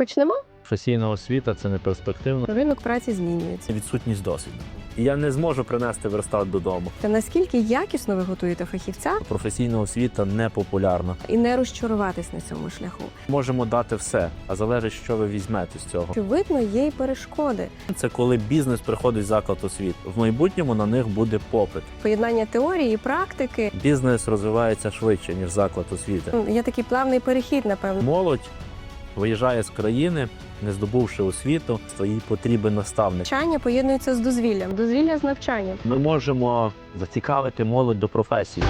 Почнемо. Професійна освіта це не перспективно. Ринок праці змінюється. Відсутність досвіду. І я не зможу принести верстат додому. Та наскільки якісно ви готуєте фахівця Професійна освіта не популярна. і не розчаруватись на цьому шляху? Можемо дати все, а залежить, що ви візьмете з цього. Очевидно, є й перешкоди. Це коли бізнес приходить в заклад освіти. В майбутньому на них буде попит. Поєднання теорії і практики. Бізнес розвивається швидше ніж заклад освіти. Є такий плавний перехід, напевно. Молодь виїжджає з країни, не здобувши освіту, то їй потрібен наставник. Навчання поєднується з дозвіллям. Дозвілля з навчанням. Ми можемо зацікавити молодь до професії.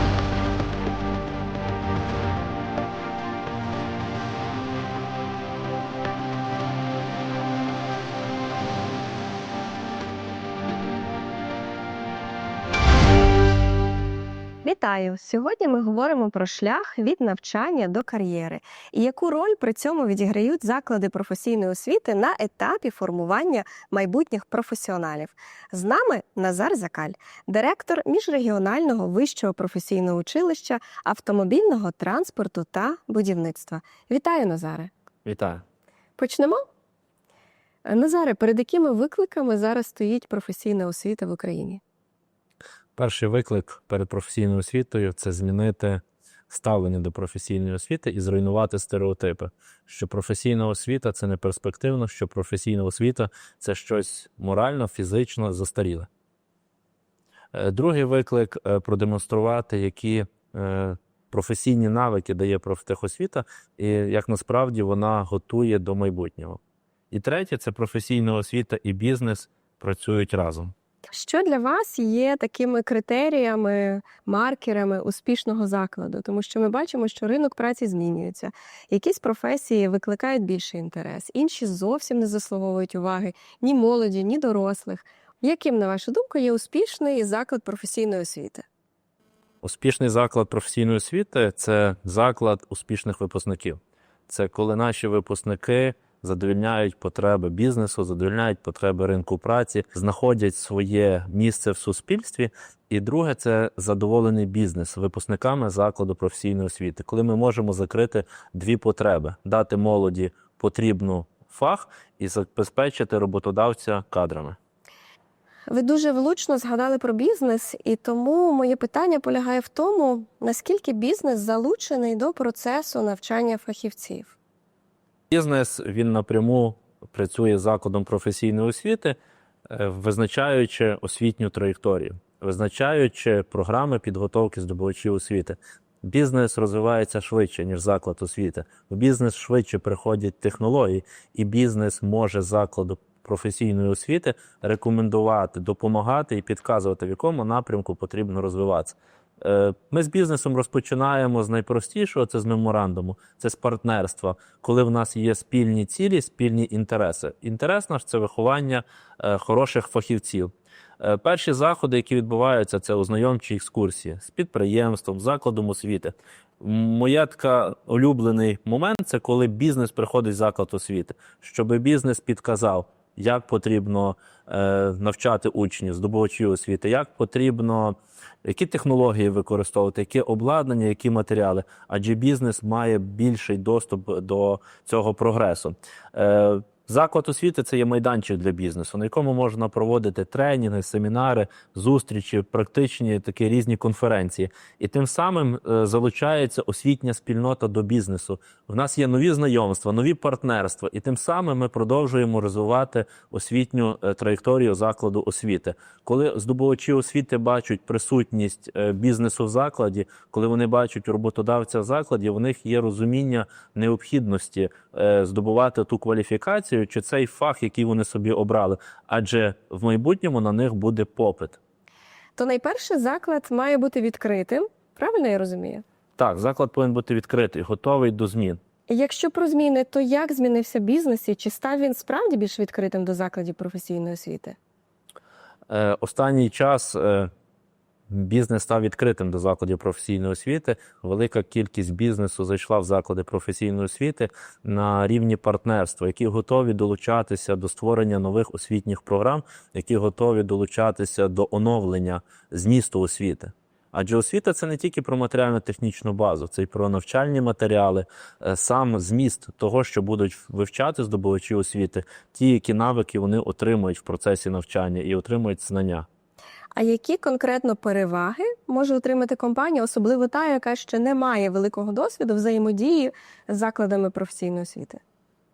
Вітаю! Сьогодні ми говоримо про шлях від навчання до кар'єри і яку роль при цьому відіграють заклади професійної освіти на етапі формування майбутніх професіоналів. З нами Назар Закаль, директор міжрегіонального вищого професійного училища автомобільного транспорту та будівництва. Вітаю, Назаре! Вітаю. Почнемо. Назаре, перед якими викликами зараз стоїть професійна освіта в Україні? Перший виклик перед професійною освітою це змінити ставлення до професійної освіти і зруйнувати стереотипи, що професійна освіта це не перспективно, що професійна освіта це щось морально, фізично застаріле. Е, Другий виклик е, продемонструвати, які е, професійні навики дає профтехосвіта, і як насправді вона готує до майбутнього. І третє це професійна освіта і бізнес працюють разом. Що для вас є такими критеріями, маркерами успішного закладу? Тому що ми бачимо, що ринок праці змінюється. Якісь професії викликають більший інтерес, інші зовсім не заслуговують уваги ні молоді, ні дорослих. Яким, на вашу думку, є успішний заклад професійної освіти? Успішний заклад професійної освіти це заклад успішних випускників. Це коли наші випускники задовільняють потреби бізнесу, задовільняють потреби ринку праці, знаходять своє місце в суспільстві. І друге, це задоволений бізнес випускниками закладу професійної освіти, коли ми можемо закрити дві потреби: дати молоді потрібну фах і забезпечити роботодавця кадрами. Ви дуже влучно згадали про бізнес, і тому моє питання полягає в тому, наскільки бізнес залучений до процесу навчання фахівців. Бізнес він напряму працює закладом професійної освіти, е, визначаючи освітню траєкторію, визначаючи програми підготовки здобувачів освіти. Бізнес розвивається швидше, ніж заклад освіти. В бізнес швидше приходять технології, і бізнес може закладу професійної освіти рекомендувати, допомагати і підказувати, в якому напрямку потрібно розвиватися. Е, Ми з бізнесом розпочинаємо з найпростішого це з меморандуму, це з партнерства, коли в нас є спільні цілі, спільні інтереси. Інтерес наш це виховання е, хороших фахівців. Е, Перші заходи, які відбуваються, це ознайомчі екскурсії з підприємством, закладом освіти. Моя така улюблений момент це коли бізнес приходить в заклад освіти, щоб бізнес підказав, як потрібно е, навчати учнів, здобувачів освіти, як потрібно, які технології використовувати, яке обладнання, які матеріали. Адже бізнес має більший доступ до цього прогресу. Заклад освіти це є майданчик для бізнесу, на якому можна проводити тренінги, семінари, зустрічі, практичні такі різні конференції. І тим самим е, залучається освітня спільнота до бізнесу. В нас є нові знайомства, нові партнерства, і тим самим ми продовжуємо розвивати освітню е, траєкторію закладу освіти. Коли здобувачі освіти бачать присутність е, бізнесу в закладі, коли вони бачать роботодавця в закладі, в них є розуміння необхідності здобувати ту кваліфікацію чи цей фах, який вони собі обрали, адже в майбутньому на них буде попит. То найперше заклад має бути відкритим. Правильно я розумію? Так, заклад повинен бути відкритий, готовий до змін. Якщо про зміни, то як змінився бізнес і чи став він справді більш відкритим до закладів професійної освіти? Е, Останній час е, бізнес став відкритим до закладів професійної освіти. Велика кількість бізнесу зайшла в заклади професійної освіти на рівні партнерства, які готові долучатися до створення нових освітніх програм, які готові долучатися до оновлення змісту освіти. Адже освіта це не тільки про матеріально-технічну базу, це й про навчальні матеріали, е, сам зміст того, що будуть вивчати здобувачі освіти, ті, які навики вони отримують в процесі навчання і отримують знання. А які конкретно переваги може отримати компанія, особливо та, яка ще не має великого досвіду взаємодії з закладами професійної освіти?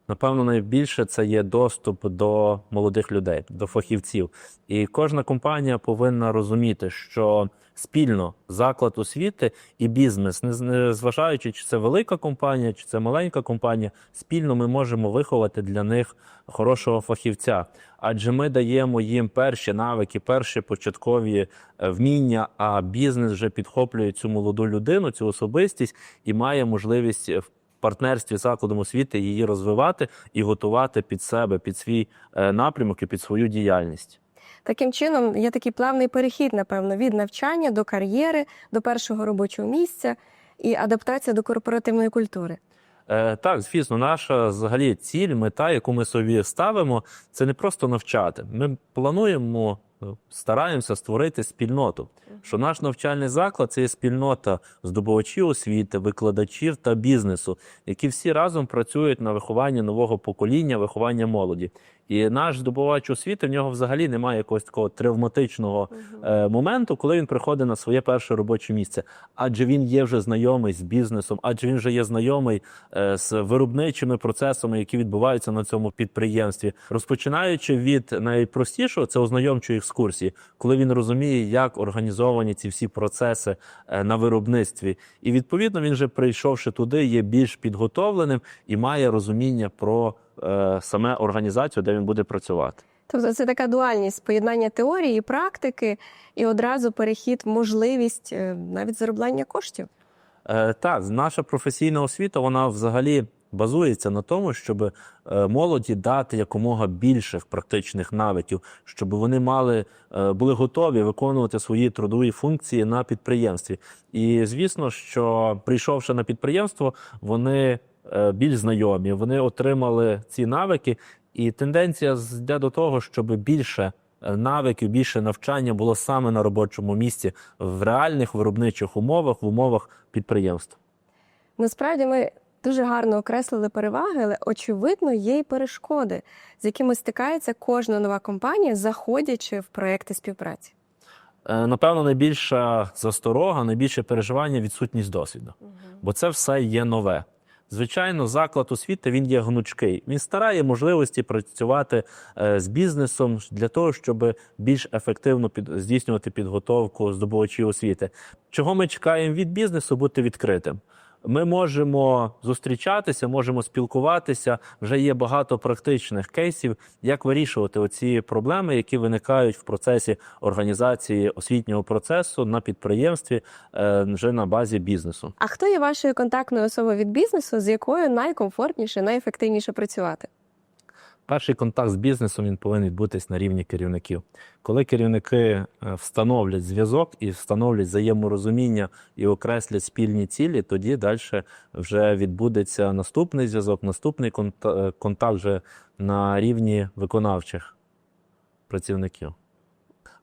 Напевно, найбільше це є доступ до молодих людей, до фахівців. І кожна компанія повинна розуміти, що спільно заклад освіти і бізнес, не зважаючи, чи це велика компанія, чи це маленька компанія, спільно ми можемо виховати для них хорошого фахівця. Адже ми даємо їм перші навики, перші початкові е, вміння, а бізнес вже підхоплює цю молоду людину, цю особистість і має можливість в партнерстві з закладом освіти її розвивати і готувати під себе, під свій е, напрямок і під свою діяльність. Таким чином, є такий плавний перехід, напевно, від навчання до кар'єри, до першого робочого місця і адаптація до корпоративної культури. Е, так, звісно, наша взагалі ціль, мета, яку ми собі ставимо, це не просто навчати. Ми плануємо, стараємося створити спільноту. Що наш навчальний заклад це є спільнота здобувачів освіти, викладачів та бізнесу, які всі разом працюють на вихованні нового покоління, виховання молоді. І наш здобувач освіти в нього взагалі немає якогось такого травматичного е, моменту, коли він приходить на своє перше робоче місце. Адже він є вже знайомий з бізнесом, адже він вже є знайомий е, з виробничими процесами, які відбуваються на цьому підприємстві, розпочинаючи від найпростішого, це ознайомчої екскурсії, коли він розуміє, як організовані ці всі процеси е, на виробництві, і відповідно він вже прийшовши туди, є більш підготовленим і має розуміння про саме організацію, де він буде працювати. Тобто це така дуальність поєднання теорії і практики, і одразу перехід в можливість е, навіть заробляння коштів. Е, так, наша професійна освіта вона взагалі базується на тому, щоб е, молоді дати якомога більше практичних навиків, щоб вони мали е, були готові виконувати свої трудові функції на підприємстві. І звісно, що прийшовши на підприємство, вони е, більш знайомі, вони отримали ці навики, і тенденція йде до того, щоб більше. е, Навиків більше навчання було саме на робочому місці в реальних виробничих умовах, в умовах підприємств. Насправді ми дуже гарно окреслили переваги, але очевидно є й перешкоди, з якими стикається кожна нова компанія, заходячи в проекти співпраці. Е, Напевно, найбільша засторога, найбільше переживання відсутність досвіду, бо це все є нове. Звичайно, заклад освіти він є гнучкий. Він старає можливості працювати е, з бізнесом для того, щоб більш ефективно під, здійснювати підготовку здобувачів освіти. Чого ми чекаємо від бізнесу? Бути відкритим. Ми можемо зустрічатися, можемо спілкуватися. Вже є багато практичних кейсів, як вирішувати оці проблеми, які виникають в процесі організації освітнього процесу на підприємстві е, вже на базі бізнесу. А хто є вашою контактною особою від бізнесу, з якою найкомфортніше, найефективніше працювати? Перший контакт з бізнесом він повинен відбутись на рівні керівників. Коли керівники е, встановлять зв'язок і встановлять взаєморозуміння і окреслять спільні цілі, тоді далі вже відбудеться наступний зв'язок, наступний е, контакт вже на рівні виконавчих працівників.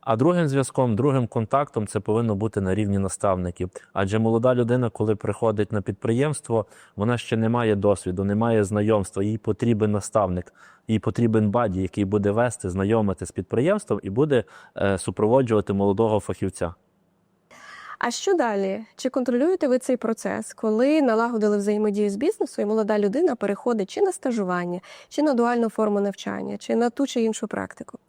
А другим зв'язком, другим контактом це повинно бути на рівні наставників. Адже молода людина, коли приходить на підприємство, вона ще не має досвіду, не має знайомства. Їй потрібен наставник, їй потрібен баді, який буде вести, знайомити з підприємством і буде е, супроводжувати молодого фахівця. А що далі? Чи контролюєте ви цей процес, коли налагодили взаємодію з бізнесом, і молода людина переходить чи на стажування, чи на дуальну форму навчання, чи на ту чи іншу практику?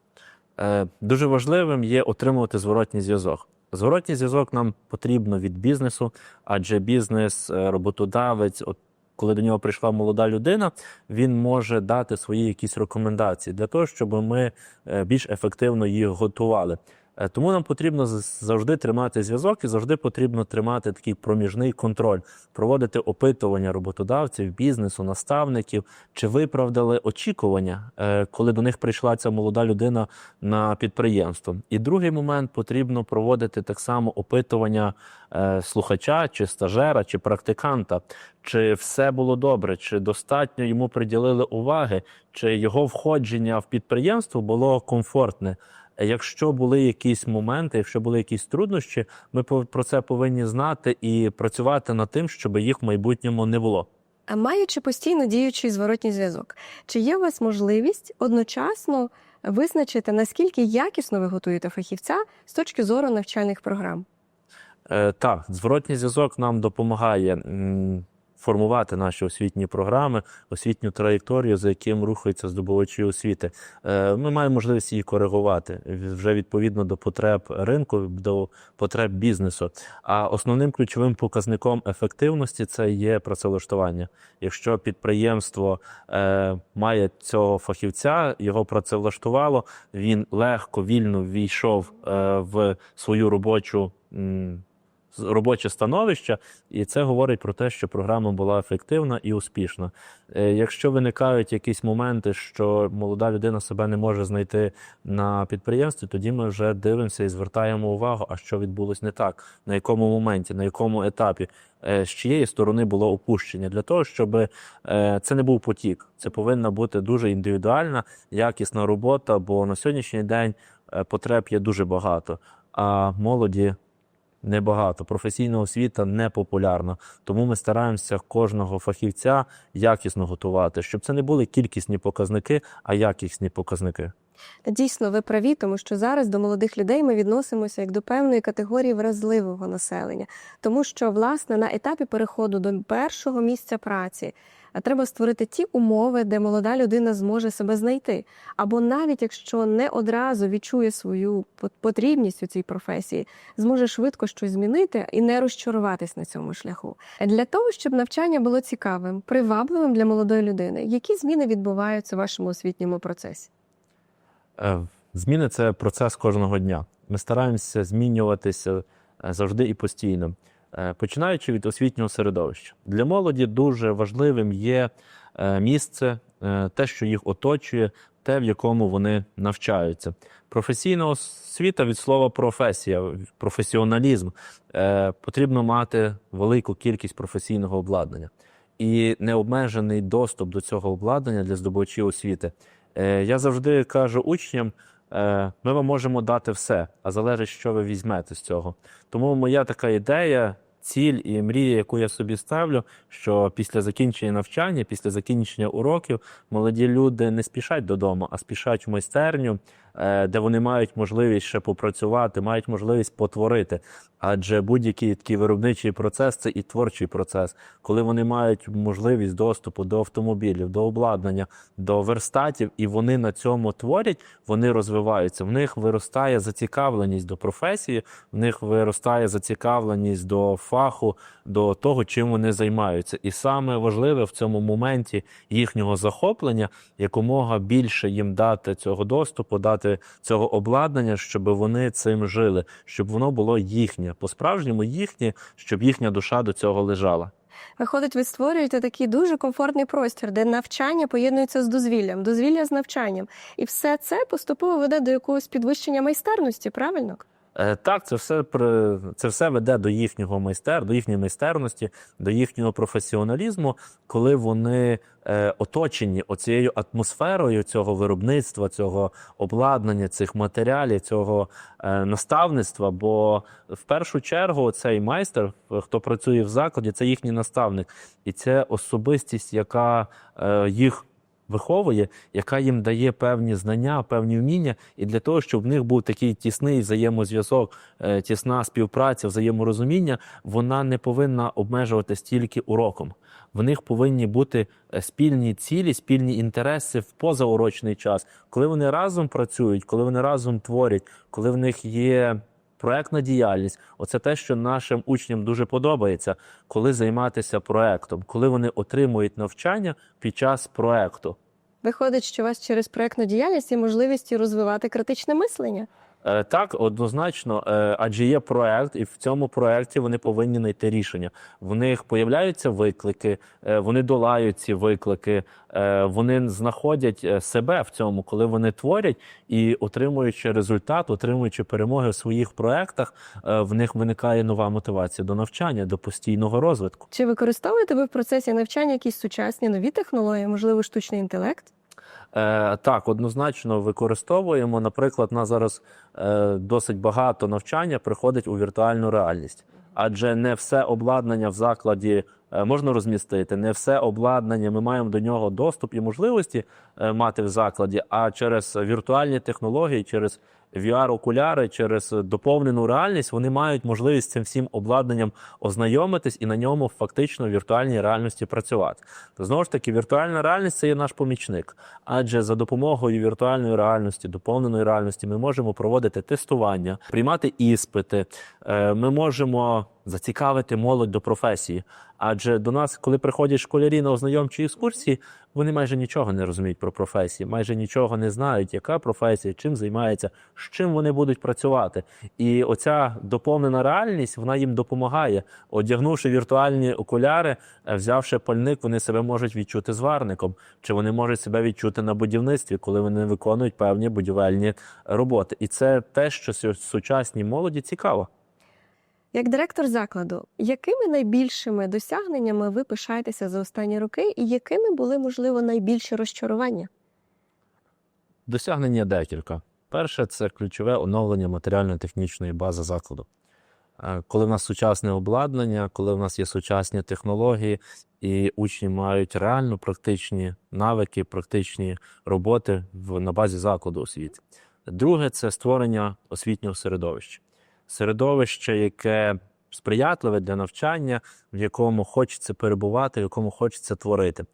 Е, Дуже важливим є отримувати зворотній зв'язок. Зворотній зв'язок нам потрібно від бізнесу, адже бізнес, е, роботодавець, от коли до нього прийшла молода людина, він може дати свої якісь рекомендації для того, щоб ми е, більш ефективно їх готували. Е, Тому нам потрібно завжди тримати зв'язок і завжди потрібно тримати такий проміжний контроль, проводити опитування роботодавців, бізнесу, наставників, чи виправдали очікування, е, коли до них прийшла ця молода людина на підприємство. І другий момент потрібно проводити так само опитування е, слухача, чи стажера, чи практиканта, чи все було добре, чи достатньо йому приділили уваги, чи його входження в підприємство було комфортне. Якщо були якісь моменти, якщо були якісь труднощі, ми про це повинні знати і працювати над тим, щоб їх в майбутньому не було. А маючи постійно діючий зворотній зв'язок, чи є у вас можливість одночасно визначити, наскільки якісно ви готуєте фахівця з точки зору навчальних програм? Е, Так, зворотній зв'язок нам допомагає формувати наші освітні програми, освітню траєкторію, за яким рухаються здобувачі освіти. Е, Ми маємо можливість її коригувати вже відповідно до потреб ринку, до потреб бізнесу. А основним ключовим показником ефективності це є працевлаштування. Якщо підприємство е, має цього фахівця, його працевлаштувало, він легко, вільно війшов е, в свою робочу. Робоче становище, і це говорить про те, що програма була ефективна і успішна. Е, Якщо виникають якісь моменти, що молода людина себе не може знайти на підприємстві, тоді ми вже дивимося і звертаємо увагу, а що відбулось не так, на якому моменті, на якому етапі, е, з чиєї сторони було опущення, для того, щоб е, це не був потік. Це повинна бути дуже індивідуальна, якісна робота, бо на сьогоднішній день потреб є дуже багато, а молоді небагато. Професійна освіта не популярна. Тому ми стараємося кожного фахівця якісно готувати, щоб це не були кількісні показники, а якісні показники. Дійсно, ви праві, тому що зараз до молодих людей ми відносимося як до певної категорії вразливого населення, тому що власне на етапі переходу до першого місця праці а треба створити ті умови, де молода людина зможе себе знайти. Або навіть якщо не одразу відчує свою пот- потрібність у цій професії, зможе швидко щось змінити і не розчаруватись на цьому шляху. Для того, щоб навчання було цікавим, привабливим для молодої людини, які зміни відбуваються в вашому освітньому процесі? Е, Зміни це процес кожного дня. Ми стараємося змінюватися е, завжди і постійно, Е, починаючи від освітнього середовища. Для молоді дуже важливим є місце, те, що їх оточує, те, в якому вони навчаються. Професійна освіта від слова професія, професіоналізм. Потрібно мати велику кількість професійного обладнання і необмежений доступ до цього обладнання для здобувачів освіти. Е, Я завжди кажу учням: е, ми вам можемо дати все, а залежить, що ви візьмете з цього. Тому моя така ідея, ціль і мрія, яку я собі ставлю, що після закінчення навчання, після закінчення уроків, молоді люди не спішать додому, а спішать в майстерню, е, де вони мають можливість ще попрацювати, мають можливість потворити. Адже будь-який такий виробничий процес це і творчий процес, коли вони мають можливість доступу до автомобілів, до обладнання, до верстатів, і вони на цьому творять, вони розвиваються. В них виростає зацікавленість до професії, в них виростає зацікавленість до фаху, до того, чим вони займаються. І саме важливе в цьому моменті їхнього захоплення якомога більше їм дати цього доступу, дати цього обладнання, щоб вони цим жили, щоб воно було їхнє, по-справжньому їхнє, щоб їхня душа до цього лежала. Виходить, ви створюєте такий дуже комфортний простір, де навчання поєднується з дозвіллям, дозвілля з навчанням. І все це поступово веде до якогось підвищення майстерності, правильно? Е, Так, це все це все веде до їхнього майстер, до їхньої майстерності, до їхнього професіоналізму, коли вони е, оточені оцією атмосферою цього виробництва, цього обладнання, цих матеріалів, цього е, наставництва. Бо в першу чергу цей майстер, хто працює в закладі, це їхній наставник, і це особистість, яка їх виховує, яка їм дає певні знання, певні вміння, і для того, щоб в них був такий тісний взаємозв'язок, е, тісна співпраця, взаєморозуміння, вона не повинна обмежуватись тільки уроком. В них повинні бути е, спільні цілі, спільні інтереси в позаурочний час, коли вони разом працюють, коли вони разом творять, коли в них є. Проектна діяльність оце те, що нашим учням дуже подобається, коли займатися проектом, коли вони отримують навчання під час проекту. Виходить, що у вас через проектну діяльність є можливість розвивати критичне мислення. Е, Так, однозначно, е, адже є проект, і в цьому проекті вони повинні знайти рішення. В них появляються виклики, е, вони долають ці виклики, вони знаходять себе в цьому, коли вони творять і отримуючи результат, отримуючи перемоги в своїх проектах, в них виникає нова мотивація до навчання, до постійного розвитку. Чи використовуєте ви в процесі навчання якісь сучасні нові технології, можливо, штучний інтелект? Е, так, однозначно використовуємо. Наприклад, на зараз е, досить багато навчання приходить у віртуальну реальність, адже не все обладнання в закладі е, можна розмістити, не все обладнання ми маємо до нього доступ і можливості мати в закладі. А через віртуальні технології, через VR-окуляри, через доповнену реальність вони мають можливість цим всім обладнанням ознайомитись і на ньому фактично в віртуальній реальності працювати. То знову ж таки, віртуальна реальність це є наш помічник. Адже за допомогою віртуальної реальності, доповненої реальності, ми можемо проводити тестування, приймати іспити. Е, Ми можемо зацікавити молодь до професії. Адже до нас, коли приходять школярі на ознайомчі екскурсії, вони майже нічого не розуміють про професії, майже нічого не знають, яка професія, чим займається, з чим вони будуть працювати. І оця доповнена реальність вона їм допомагає. Одягнувши віртуальні окуляри, е, взявши пальник, вони себе можуть відчути зварником, чи вони можуть себе відчути на будівництві, коли вони виконують певні будівельні роботи. І це те, що сучасній молоді цікаво. Як директор закладу, якими найбільшими досягненнями ви пишаєтеся за останні роки, і якими були, можливо, найбільші розчарування? Досягнення декілька. Перше це ключове оновлення матеріально-технічної бази закладу. Е, Коли в нас сучасне обладнання, коли в нас є сучасні технології, і учні мають реально практичні навики, практичні роботи в, на базі закладу освіти. Друге це створення освітнього середовища. Середовище, яке сприятливе для навчання, в якому хочеться перебувати, в якому хочеться творити.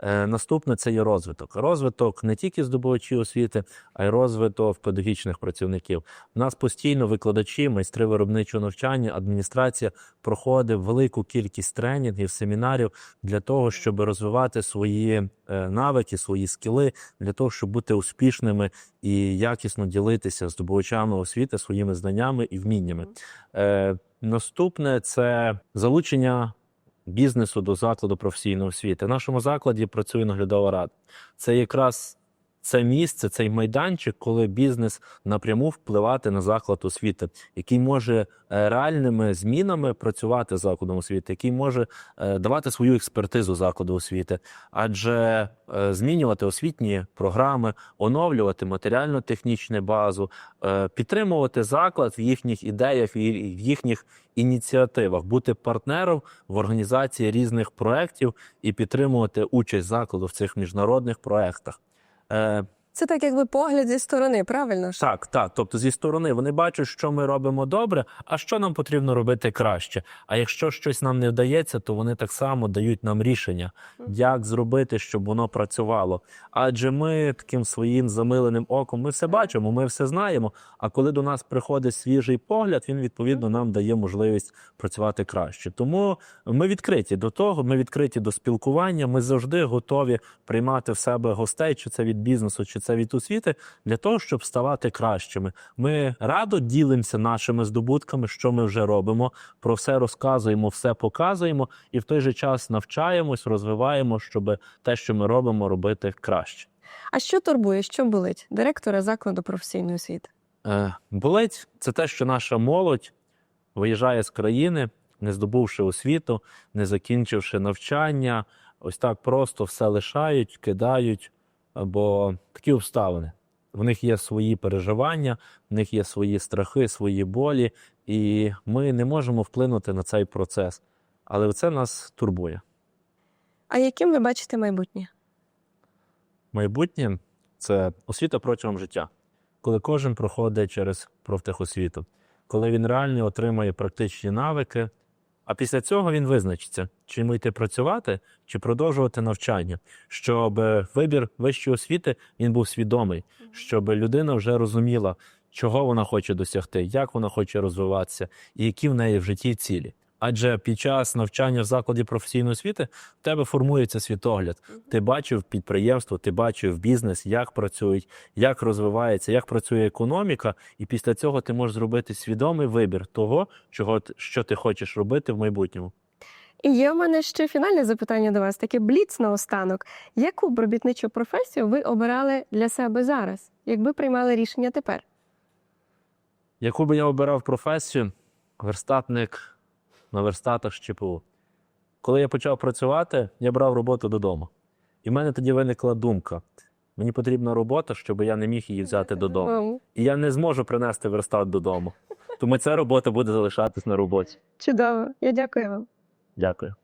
Е, Наступне це є розвиток. Розвиток не тільки здобувачів освіти, а й розвиток педагогічних працівників. У нас постійно викладачі, майстри виробничого навчання, адміністрація проходить велику кількість тренінгів, семінарів для того, щоб розвивати свої е, навики, свої скіли, для того, щоб бути успішними і якісно ділитися здобувачами освіти своїми знаннями і вміннями. Е, Наступне це залучення бізнесу до закладу професійної освіти. В нашому закладі працює наглядова рада. Це якраз це місце, цей майданчик, коли бізнес напряму впливати на заклад освіти, який може е, реальними змінами працювати з закладом освіти, який може е, давати свою експертизу закладу освіти, адже е, змінювати освітні програми, оновлювати матеріально-технічну базу, підтримувати заклад в їхніх ідеях в їхніх ініціативах, бути партнером в організації різних проєктів і підтримувати участь закладу в цих міжнародних проєктах. Е, Це так, якби погляд зі сторони, правильно ж? так, так. Тобто зі сторони вони бачать, що ми робимо добре, а що нам потрібно робити краще. А якщо щось нам не вдається, то вони так само дають нам рішення, як зробити, щоб воно працювало. Адже ми таким своїм замиленим оком ми все бачимо, ми все знаємо. А коли до нас приходить свіжий погляд, він відповідно нам дає можливість працювати краще. Тому ми відкриті до того, ми відкриті до спілкування. Ми завжди готові приймати в себе гостей, чи це від бізнесу, чи це від освіти, для того, щоб ставати кращими. Ми радо ділимося нашими здобутками, що ми вже робимо. Про все розказуємо, все показуємо, і в той же час навчаємось, розвиваємо, щоб те, що ми робимо, робити краще. А що турбує, що болить директора закладу професійної освіти? Е, болить це те, що наша молодь виїжджає з країни, не здобувши освіту, не закінчивши навчання, ось так просто все лишають, кидають, бо такі обставини. В них є свої переживання, в них є свої страхи, свої болі, і ми не можемо вплинути на цей процес. Але це нас турбує. А яким ви бачите майбутнє? Майбутнє це освіта протягом життя, коли кожен проходить через профтехосвіту, коли він реально отримає практичні навики, а після цього він визначиться, чи йому йти працювати, чи продовжувати навчання, щоб вибір вищої освіти він був свідомий, щоб людина вже розуміла, чого вона хоче досягти, як вона хоче розвиватися, і які в неї в житті цілі. Адже під час навчання в закладі професійної освіти в тебе формується світогляд. Ти бачив підприємство, ти бачив бізнес, як працюють, як розвивається, як працює економіка, і після цього ти можеш зробити свідомий вибір того, чого що ти хочеш робити в майбутньому. І є в мене ще фінальне запитання до вас, таке бліц наостанок. Яку б робітничу професію ви обирали для себе зараз, якби приймали рішення тепер? Яку би я обирав професію, верстатник на верстатах з ЧПУ. Коли я почав працювати, я брав роботу додому. І в мене тоді виникла думка: Мені потрібна робота, щоб я не міг її взяти додому. І я не зможу принести верстат додому. Тому ця робота буде залишатись на роботі. Чудово. Я дякую вам. Дякую.